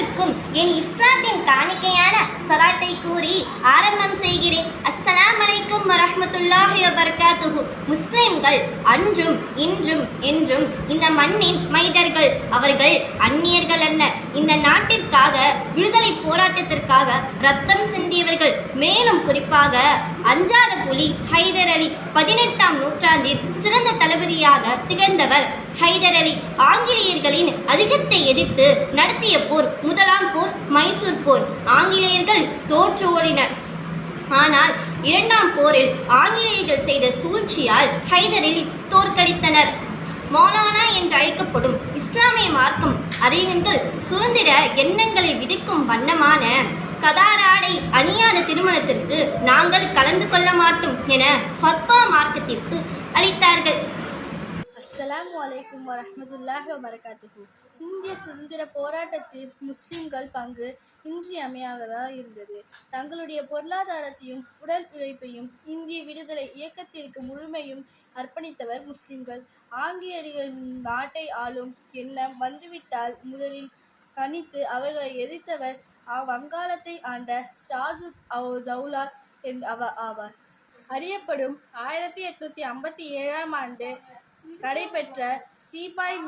அனைவருக்கும் என் இஸ்லாத்தின் காணிக்கையான சலாத்தை கூறி ஆரம்பம் செய்கிறேன். அஸ்ஸலாம் அலைக்கும் வரஹமத்துல்லாஹி வபர்காத்துஹு. முஸ்லிம்கள் அன்றும் இன்றும் என்றும் இந்த மண்ணின் மைதர்கள் அவர்கள் அந்நியர்கள் அல்ல. இந்த நாட்டிற்காக விடுதலை போராட்டத்திற்காக ரத்தம் சிந்தியவர்கள் மேலும் குறிப்பாக அஞ்சாத தளபதி ஹைதர் அலி பதினெட்டாம் நூற்றாண்டில் சிறந்த தளபதியாக திகழ்ந்தவர். ஹைதர் அலி ஆங்கிலேயர்களின் அதிகத்தை எதிர்த்து நடத்திய போர் முதலாம் போர் மைசூர் போர். ஆங்கிலேயர்கள் தோற்று ஓடினர். ஆனால் இரண்டாம் போரில் ஆங்கிலேயர்கள் செய்த சூழ்ச்சியால் ஹைதர் அலி தோற்கடித்தனர். மௌலானா என்று அழைக்கப்படும் இஸ்லாமிய மார்க்கம் அறிஞர்கள் சுதந்திர எண்ணங்களை விதிக்கும் வண்ணமான கதாராடை அணியாத திருமணத்திற்கு நாங்கள் கலந்து கொள்ள மாட்டோம் என ஃபத்வா மார்க்கத்திற்கு அளித்தார்கள். அஸ்லாம் வலைக்கும் வரஹ்மத்துல்லாஹி வபரகாத்துஹு. இந்திய சுதந்திர போராட்டத்தில் முஸ்லிம்கள் பங்கு இன்றியமையாததாக இருந்தது. தங்களுடைய பொருளாதாரத்தையும் உடல் உழைப்பையும் இந்திய விடுதலை இயக்கத்திற்கு முழுமையும் அர்ப்பணித்தவர் முஸ்லிம்கள். ஆங்கிலேயர்களின் நாட்டை ஆளும் எண்ணம் வந்துவிட்டால் முதலில் கணித்து அவர்களை எதிர்த்தவர் வங்காளத்தை ஆண்ட ஷாஜுத் தௌலா என் அவ ஆவார். அறியப்படும் ஆயிரத்தி எட்நூத்தி ஐம்பத்தி ஏழாம் ஆண்டு நடைபெற்ற சீபாய்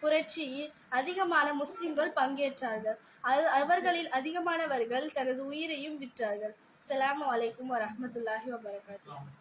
புரட்சியில் அதிகமான முஸ்லிம்கள் பங்கேற்றார்கள். அது அவர்களில் அதிகமானவர்கள் தனது உயிரையும் விற்றார்கள். அஸ்லாம் வலைக்கம் வரமத்துல்லாஹி வபரகாத்து